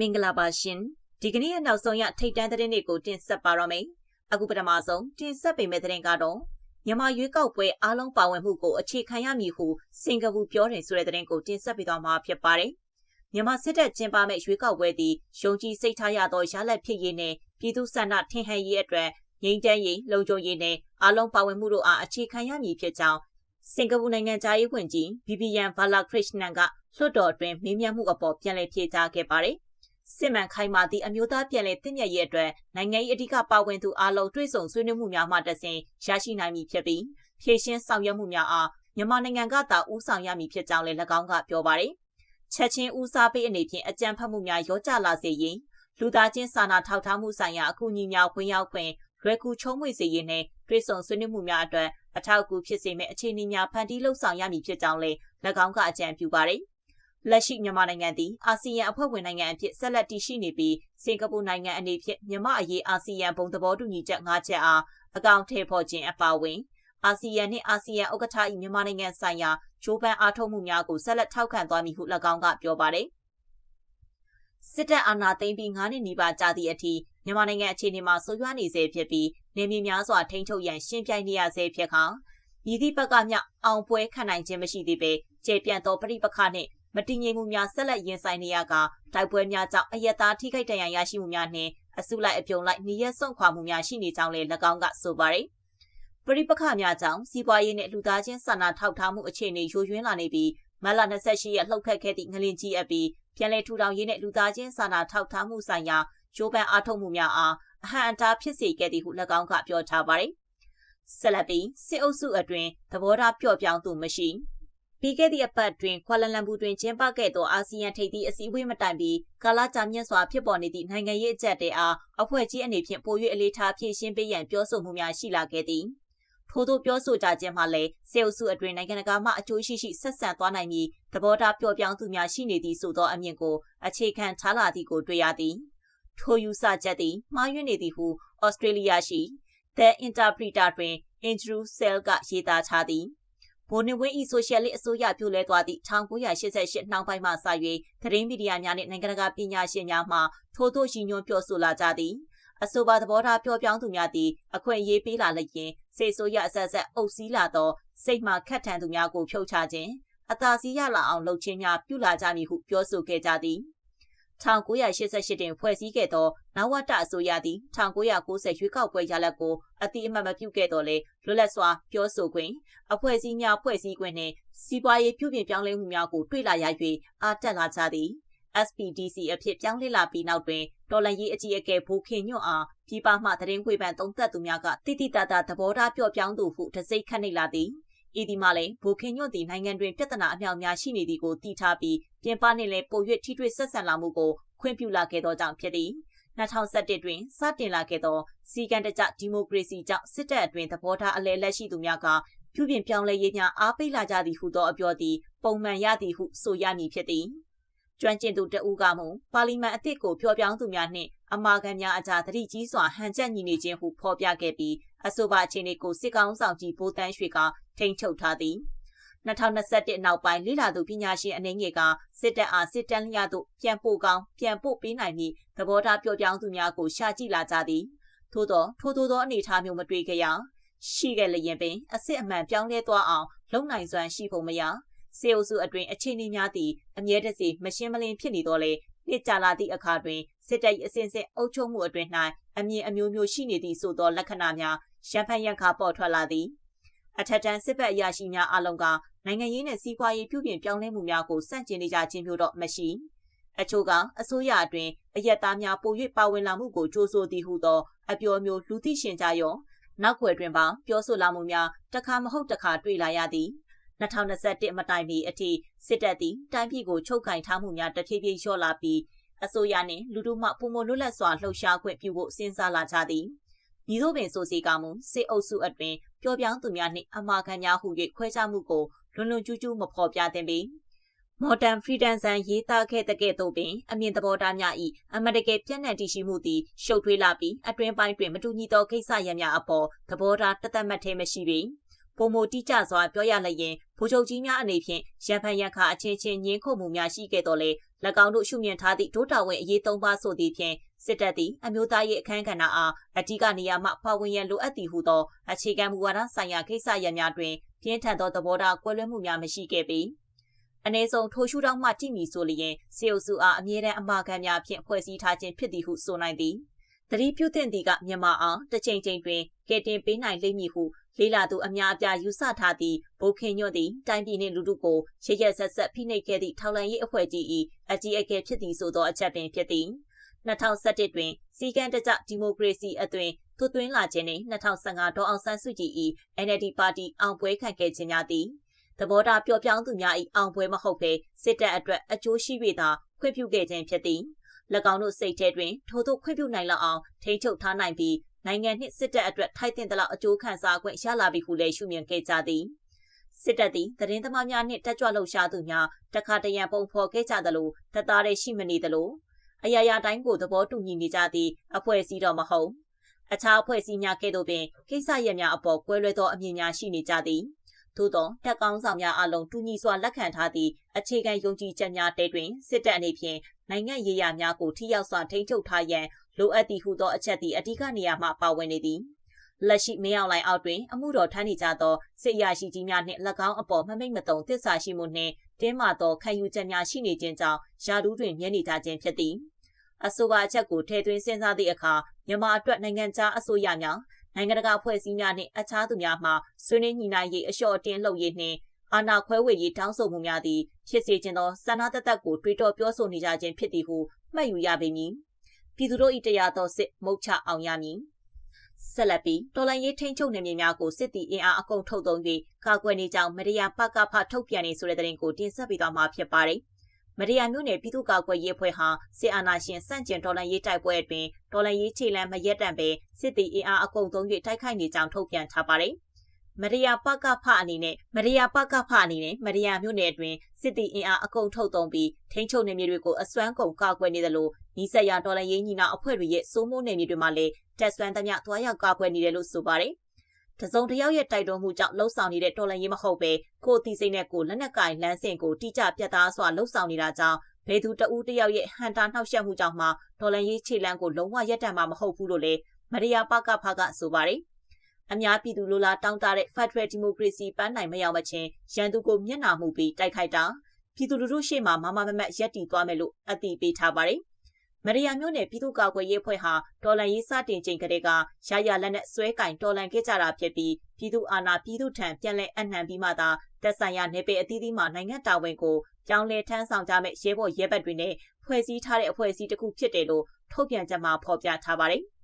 မင်္ဂလာပါရှင်ဒီကနေ့ရဲ့နောက်ဆုံးရထိတ်တန်းသတင်းတွေကိုတင်ဆက်ပါရမယ်အခုပထမဆုံးတင်ဆက်ပေးမယ့်သတင်းကတော့မြန်မာရွေးကောက်ပွဲအားလုံးပါဝင်မှုကိုအခြေခံရမည်ဟုစင်ကာပူပြောတယ်ဆိုတဲ့သတင်းကိုတင်ဆက်ပေးသွားမှာဖြစ်ပါတယ်မြန်မာစစ်တပ်ကျင်းပမဲ့ရွေးကောက်ပွဲသည်ယုံကြည်စိတ်ထားရသောရလဒ်ဖြစ်ရေးနဲ့ပြည်သူ့ဆန္ဒထင်ဟန်ရေးအတွက်ငြိမ်းချမ်းရေးလုံခြုံရေးနဲ့အားလုံးပါဝင်မှုတို့အားအခြေခံရမည်ဖြစ်ကြောင်းစင်ကာပူနိုင်ငံသားရေးဝန်ကြီးဘီဘီယန်ဘာလာခရစ်နန်ကလွှတ်တော်အတွင်းမေးမြန်းမှုအပေါ်ပြန်လည်ဖြေကြားခဲ့ပါတယ်။ စစ်မှန်ခိုင်မာသည့်အမျိုးသားပြည်လည်တည်မြဲရေးအတွက်နိုင်ငံရေးအဓိကပါဝင်သူအလုံးတွဲဆုံဆွေးနွေးမှုများမှတဆင်ရရှိနိုင်မည်ဖြစ်ပြီးဖြည့်ရှင်းဆောင်ရွက်မှုများအားမြန်မာနိုင်ငံကသာဦးဆောင်ရမည်ဖြစ်ကြောင်းလည်း၎င်းကပြောပါတယ်။ချက်ချင်းဦးစားပေးအနေဖြင့်အကြံဖတ်မှုများရောကြလာစေရင်လူသားချင်းစာနာထောက်ထားမှုဆိုင်ရာအကူအညီများဝင်ရောက်ခွင့်လွယ်ကူချုံးမွေစေရေးနဲ့တွဲဆုံဆွေးနွေးမှုများအတွက်အထောက်အကူဖြစ်စေမယ့်အခြေအနေများဖန်တီးလှုပ်ဆောင်ရမည်ဖြစ်ကြောင်းလည်း၎င်းကအကြံပြုပါတယ်။ လက်ရှိမြန်မာနိုင်ငံသည်အာဆီယံအဖွဲ့ဝင်နိုင်ငံအဖြစ်ဆက်လက်တည်ရှိနေပြီးစင်ကာပူနိုင်ငံအနေဖြင့်မြန်မာအရေးအာဆီယံဘုံသဘောတူညီချက်၅ချက်အားအကောင့်ထည့်ဖော်ခြင်းအပါအဝင်အာဆီယံနှင့်အာဆီယံဥက္ကဋ္ဌ၏မြန်မာနိုင်ငံဆိုင်ရာဂျိုးပန်းအားထုတ်မှုများကိုဆက်လက်ထောက်ခံသွားမည်ဟု၎င်းကပြောပါတယ်စစ်တပ်အာဏာသိမ်းပြီး9နှစ်နီးပါးကြာသည့်အထိမြန်မာနိုင်ငံအခြေအနေမှာဆိုးရွားနေဆဲဖြစ်ပြီးနေမြေများစွာထိန်းချုပ်ရန်ရှင်းပြိုင်နေရဆဲဖြစ်ခါမြည်သည့်ဘက်ကမျှအောင်ပွဲခံနိုင်ခြင်းမရှိသေးပေကျေပြန့်သောပြိပခနှင့် မတည်ငြိမ်မှုများဆက်လက်ရင်ဆိုင်နေရကတိုက်ပွဲများကြောင့်အယက်သားထိခိုက်ဒဏ်ရာရရှိမှုများနှင့်အစုလိုက်အပြုံလိုက်နေရက်ဆုံးခွာမှုများရှိနေကြောင်းလည်း၎င်းကဆိုပါတယ်။ပရိပခများကြောင့်စီးပွားရေးနဲ့လူသားချင်းစာနာထောက်ထားမှုအခြေအနေယိုယွင်းလာနေပြီးမလ28ရက်လှုပ်ခတ်ခဲ့သည့်ငလင်ကြီးအပြီးပြန်လည်ထူထောင်ရေးနဲ့လူသားချင်းစာနာထောက်ထားမှုဆိုင်ရာဂျိုးပန်အားထုတ်မှုများအားအဟံအတားဖြစ်စေခဲ့သည်ဟု၎င်းကပြောထားပါတယ်။ဆက်လက်ပြီးစစ်အုပ်စုအတွင်သဘောထားပျော့ပြောင်းသူမရှိ ပြီးခဲ့သည့်အပတ်တွင်ကွာလာလမ်ပူတွင်ကျင်းပခဲ့သောအာဆီယံထိပ်သီးအစည်းအဝေးမတိုင်ပြီးကာလာကြာမြင့်စွာဖြစ်ပေါ်နေသည့်နိုင်ငံရေးအကြက်တဲအားအဖွဲ့ကြီးအနေဖြင့်ပို၍အလေးထားဖြည့်ရှင်းပေးရန်ပြောဆိုမှုများရှိလာခဲ့သည်ထို့သောပြောဆိုကြခြင်းမှာလည်းစေအုပ်စုအတွင်းနိုင်ငံတကာမှအကျိုးရှိရှိဆက်ဆံသွားနိုင်ပြီးသဘောထားပျော့ပြောင်းသူများရှိနေသည့်ဆိုသောအမြင်ကိုအခြေခံထားလာသည်ကိုတွေ့ရသည်ထိုယူဆချက်သည်မှားယွင်းနေသည်ဟုဩစတြေးလျရှိ The Interpreter တွင် Andrew Sell ကရေးသားထားသည် ဗိုလ်နေဝင်းဤဆိုရှယ်လစ်အစိုးရပြုလဲသွားသည့်1988နှောင်းပိုင်းမှစ၍သတင်းမီဒီယာများနှင့်နိုင်ငံတကာပညာရှင်များမှထို့သို့ရည်ညွှန်းပြောဆိုလာကြသည်အဆိုပါသဘောထားပြောပြောင်းသူများသည်အခွင့်အရေးပေးလာလျင်စေဆိုရအဆက်ဆက်အုပ်စည်းလာသောစိတ်မှခတ်ထန်သူများကိုဖြုတ်ချခြင်းအသာစီးရလာအောင်လုပ်ခြင်းများပြုလာကြမည်ဟုပြောဆိုခဲ့ကြသည် 1988တွင် ဖွဲ့စည်းခဲ့သော နဝတ အစိုးရသည် 1990 ရွေးကောက်ပွဲရလဒ်ကိုအတိအမှတ် မပြုခဲ့တော့လေလွတ်လပ်စွာ ပြောဆိုခွင့် အဖွဲ့အစည်းများ ဖွဲ့စည်းခွင့်နှင့် စီးပွားရေး ပြုပြင်ပြောင်းလဲမှုများကို တွေ့လာရ၍အားတက်လာကြသည် SPDC အဖြစ် ပြောင်းလဲလာပြီးနောက်တွင် တော်လန်ရေးအကြီးအကဲဘူခင်ညွန့်အားပြည်ပမှ သတင်းခွေပန်သုံးသက်သူများကတိတိတတ်တာသဘောထားပြော့ပြောင်းသူဟုတစိမ့်ခတ်နေလာသည် ဤဒီမှာလည်းဘူခင်ညွန့်သည်နိုင်ငံတွင်ပြဿနာအမြောက်များရှိနေသည်ကိုသိထားပြီးပြင်ပနှင့်လည်းပို၍ထိတွေ့ဆက်ဆံလာမှုကိုခွင့်ပြုလာခဲ့သောကြောင့်ဖြစ်သည်2011တွင်စတင်လာခဲ့သောစီကံတကြဒီမိုကရေစီကြောင့်စစ်တပ်အတွင်းသဘောထားအလဲလက်ရှိသူများကပြုပြင်ပြောင်းလဲရေးများအားပေးလာကြသည်ဟုသောအပြောသည်ပုံမှန်ရသည်ဟုဆိုရမည်ဖြစ်သည်ကျွမ်းကျင်သူတဦးကမူပါလီမန်အသစ်ကိုပြောပြောင်းသူများနှင့်အမာခံများအကြားသတိကြီးစွာဟန်ချက်ညီနေခြင်းဟုဖော်ပြခဲ့ပြီး အဆိုပါအခြေအနေကိုစစ်ကောင်ဆောင်ကြီးဘိုးတန်းရွှေကထိန်းချုပ်ထားသည်2021နောက်ပိုင်းလိလာသူပညာရှင်အနေငယ်ကစစ်တပ်အားစစ်တမ်းလျသို့ပြန်ပို့ကောင်းပြန်ပို့ပေးနိုင်မည်သဘောထားပြောပြောင်းသူများကိုရှာကြည့်လာကြသည်ထို့သောထို့သောသောအနေအထားမျိုးမတွေ့ကြရရှိခဲ့လျင်ပင်အစ်စ်အမှန်ပြောင်းလဲသွားအောင်လုံနိုင်စွမ်းရှိဖို့မရစေအုပ်စုအတွင်အခြေအနေများသည့်အမြဲတစေမရှင်းမလင်းဖြစ်နေတော့လေနှစ်ကြာလာသည့်အခါတွင် စစ်တပ်၏အစဉ်စဉ်အုပ်ချုပ်မှုအတွင်၌အမြင်အမျိုးမျိုးရှိနေသည့်ဆိုသောလက္ခဏာများရန်ဖန်ရန်ခါပေါ်ထွက်လာသည်အထက်တန်းစစ်ဘက်အရာရှိများအလုံးကနိုင်ငံရေးနဲ့စီးပွားရေးပြုပြင်ပြောင်းလဲမှုများကိုစန့်ကျင်နေကြခြင်းမျိုးတော့မရှိအချို့ကအစိုးရအတွင်းအယက်သားများပို၍ပါဝင်လာမှုကိုကြိုးဆိုသည်ဟုသောအပြောမျိုးလူသိရှင်ကြရောနောက်ွယ်တွင်ပါပြောဆိုလာမှုများတခါမဟုတ်တခါတွေ့လာရသည်2021မတိုင်မီအထိစစ်တပ်သည်တိုင်းပြည်ကိုချုပ်ကင်ထားမှုများတဖြည်းဖြည်းလျော့လာပြီး အစိုးရနှင့်လူထုမှပုံမလွတ်လပ်စွာလှုပ်ရှားခွင့်ပြုဖို့စဉ်းစားလာကြသည်ညီတို့ပင်ဆိုစီကမူစစ်အုပ်စုအတွင်ပျော်ပြောင်းသူများနှင့်အမာခံများဟု၍ခွဲခြားမှုကိုလွန်လွန်ကျူးကျူးမဖော်ပြသင့်ပေ။ Modern Freedom ဆန်ရေးသားခဲ့တဲ့ကဲ့သို့ပင်အမြင်သဘောထားများ၏အမတကယ်ပြန့်နှံ့တည်ရှိမှုသည်ရှုပ်ထွေးလာပြီးအတွင်းပိုင်းတွင်မတူညီသောကိစ္စရပ်များအပေါ်သဘောထားတသက်မှတ်သေးမရှိပေ။ပုံမတိကျစွာပြောရလျင်ဗိုလ်ချုပ်ကြီးများအနေဖြင့်ရန်ဖန်ရန်ခါအချင်းချင်းညင်းခုန်မှုများရှိခဲ့တော်လဲ၎ င်းတို့ရှုမြင်ထားသည့်ဒုတာဝန်အရေးသုံးပါးဆိုသည့်ဖြင့်စစ်တပ်သည်အမျိုးသားရေးအခမ်းကဏ္ဍအားအဓိကနေရာမှပါဝင်ရန်လိုအပ်သည်ဟုသောအခြေခံမူဝါဒဆိုင်ရာကိစ္စရပ်များတွင်ပြင်းထန်သောသဘောထားကွဲလွဲမှုများမရှိခဲ့ပေ။အ ਨੇ ဆုံးထိုရှုထောင့်မှကြည့်မည်ဆိုလျင်စေအုပ်စုအားအမြဲတမ်းအမှားခံများဖြင့်ဖွဲ့စည်းထားခြင်းဖြစ်သည်ဟုဆိုနိုင်သည်။တတိပြုသင့်သည်ကမြန်မာအောင်တစ်ချိန်ချိန်တွင်ကဲတင်ပေးနိုင်လိမ့်မည်ဟု လေးလာသူအများအပြားယူဆထားသည့်ဘိုခင်ညွတ်သည်တိုင်းပြည်နှင့်လူထုကိုရရဆက်ဆက်ဖိနှိပ်ခဲ့သည့်ထောက်လှမ်းရေးအဖွဲ့ကြီး၏အကြီးအကဲဖြစ်သည်ဆိုသောအချက်ပင်ဖြစ်သည်2011တွင်စီကံတကြဒီမိုကရေစီအသွင်သွတ်သွင်းလာခြင်းနှင့်2015ဒေါ်အောင်ဆန်းစုကြည်၏ NLD ပါတီအောင်ပွဲခံခဲ့ခြင်းများသည်သဘောထားပျော့ပြောင်းသူများ၏အောင်ပွဲမဟုတ်ဘဲစစ်တပ်အတွက်အကျိုးရှိ၍သာခွင့်ပြုခဲ့ခြင်းဖြစ်သည်၎င်းတို့စိတ်ထဲတွင်ထိုသို့ခွင့်ပြုနိုင်လောက်အောင်ထိန်းချုပ်ထားနိုင်ပြီး နိုင်ငံနှင့်စစ်တပ်အတွက်ထိုက်တင်သလောက်အကျိုးခံစား권ရလာပြီဟုလည်းရှုမြင်ခဲ့ကြသည်စစ်တပ်သည်သတင်းသမားများနှင့်တက်ကြွလှုပ်ရှားသူများတခါတရံပုံဖော်ခဲ့ကြသလိုတသားတည်းရှိမနေသလိုအရာရာတိုင်းကိုသဘောတူညီနေကြသည့်အဖွဲ့အစည်းတော်မဟုတ်အခြားအဖွဲ့အစည်းများကဲ့သို့ပင်ကိစ္စရပ်များအပေါ်ကွဲလွဲသောအမြင်များရှိနေကြသည်သို့သောတက်ကောင်းဆောင်များအလုံးတူညီစွာလက်ခံထားသည့်အခြေခံယုံကြည်ချက်များတဲတွင်စစ်တပ်အနေဖြင့်နိုင်ငံရေးရာများကိုထိရောက်စွာထိန်းချုပ်ထားရန် လိုအပ်သည်ဟုသောအချက်သည်အဓိကနေရာမှပါဝင်နေသည်လက်ရှိမင်းအောင်လိုင်အောက်တွင်အမှုတော်ထမ်းနေကြသောစစ်ရရှိကြီးများနှင့်၎င်းအပေါ်မမိတ်မတုံသစ္စာရှိမှုနှင့်တင်းမာသောခံယူချက်များရှိနေခြင်းကြောင့်ယာဒူးတွင်မြဲနေကြခြင်းဖြစ်သည်အဆိုပါအချက်ကိုထည့်သွင်းစဉ်းစားသည့်အခါမြန်မာအတွက်နိုင်ငံခြားအစိုးရများနိုင်ငံတကာဖွဲ့စည်းများနှင့်အခြားသူများမှဆွေးနွေးညှိနှိုင်းရေးအလျှော့အတင်းလုပ်ရေးနှင့်အာဏာခွဲဝေရေးတောင်းဆိုမှုများသည်ဖြစ်စေခြင်းသောစန္ဒတသက်ကိုတွေးတောပြောဆိုနေကြခြင်းဖြစ်သည်ဟုမှတ်ယူရပေမည် ပြည်သူတို့၏တရားတော်စစ်မုတ်ချအောင်ရမည်ဆက်လက်ပြီးတော်လိုင်းရေးထိန်ချုပ်နေမြေများကိုစစ်တီအင်အားအကုန်ထုတ်သုံး၍ကာကွယ်နေကြောင်းမရယာပကဖထုတ်ပြန်နေဆိုတဲ့တဲ့ရင်ကိုတင်ဆက်ပေးသွားမှာဖြစ်ပါတယ်မရယာမြို့နယ်ပြည်သူ့ကာကွယ်ရေးအဖွဲ့ဟာစစ်အာဏာရှင်စန့်ကျင်တော်လှန်ရေးတိုက်ပွဲအတွင်းတော်လှန်ရေးခြေလှမ်းမရက်တန့်ပဲစစ်တီအင်အားအကုန်သုံး၍တိုက်ခိုက်နေကြောင်းထုတ်ပြန်ထားပါတယ်။ မရယာပကဖအနေနဲ့မရယာပကဖအနေနဲ့မရယာမြို့နယ်အတွင်းစစ်တီအင်အားအကုန်ထုတ်သုံးပြီးထိန်းချုပ်နေမြေတွေကိုအစွမ်းကုန်ကာကွယ်နေတယ်လို့နီးစပ်ရာဒေါ်လာရင်းညီနာအဖွဲ့တွေရဲ့စိုးမိုးနေမြေတွေမှာလည်းတက်ဆွမ်းသမျှသွားရောက်ကာကွယ်နေတယ်လို့ဆိုပါတယ်တစုံတယောက်ရဲ့တိုက်တွန်းမှုကြောင့်လှုပ်ဆောင်နေတဲ့တော်လှန်ရေးမဟုတ်ပဲကိုယ်တီစိတ်နဲ့ကိုလက်နက်ကင်လမ်းစဉ်ကိုတိကျပြတ်သားစွာလှုပ်ဆောင်နေတာကြောင့်ဘယ်သူတဦးတယောက်ရဲ့ဟန်တာနှောက်ယှက်မှုကြောင့်မှဒေါ်လာရေးခြေလမ်းကိုလုံးဝရပ်တန့်မှာမဟုတ်ဘူးလို့လည်းမရိယာပကဖကဆိုပါတယ် အများပြည်သူလိုလားတောင်းတတဲ့ Federal Democracy ပန်းနိုင်မရောက်မချင်းရန်သူကိုမျက်နှာမှုပြီးတိုက်ခိုက်တာပြည်သူလူထုရှေ့မှာမမမမတ်ရက်တီသွားမယ်လို့အသိပေးထားပါတယ်။မရိယာမျိုးနယ်ပြည်သူ့ကာကွယ်ရေးအဖွဲ့ဟာတော်လန်ရေးစတင်ချိန်ကတည်းကရရလက်နဲ့ဆွဲကင်တော်လန်ခဲ့ကြတာဖြစ်ပြီးပြည်သူအာဏာပြည်သူထံပြန်လည်အနှံပြီးမှသာတက်ဆိုင်ရာနယ်ပယ်အသီးသီးမှနိုင်ငံတာဝန်ကိုပြောင်းလဲထမ်းဆောင်ကြမဲ့ရဲဘော်ရဲဘက်တွေနဲ့ဖွဲ့စည်းထားတဲ့အဖွဲ့အစည်းတစ်ခုဖြစ်တယ်လို့ထုတ်ပြန်ချက်မှာဖော်ပြထားပါတယ်။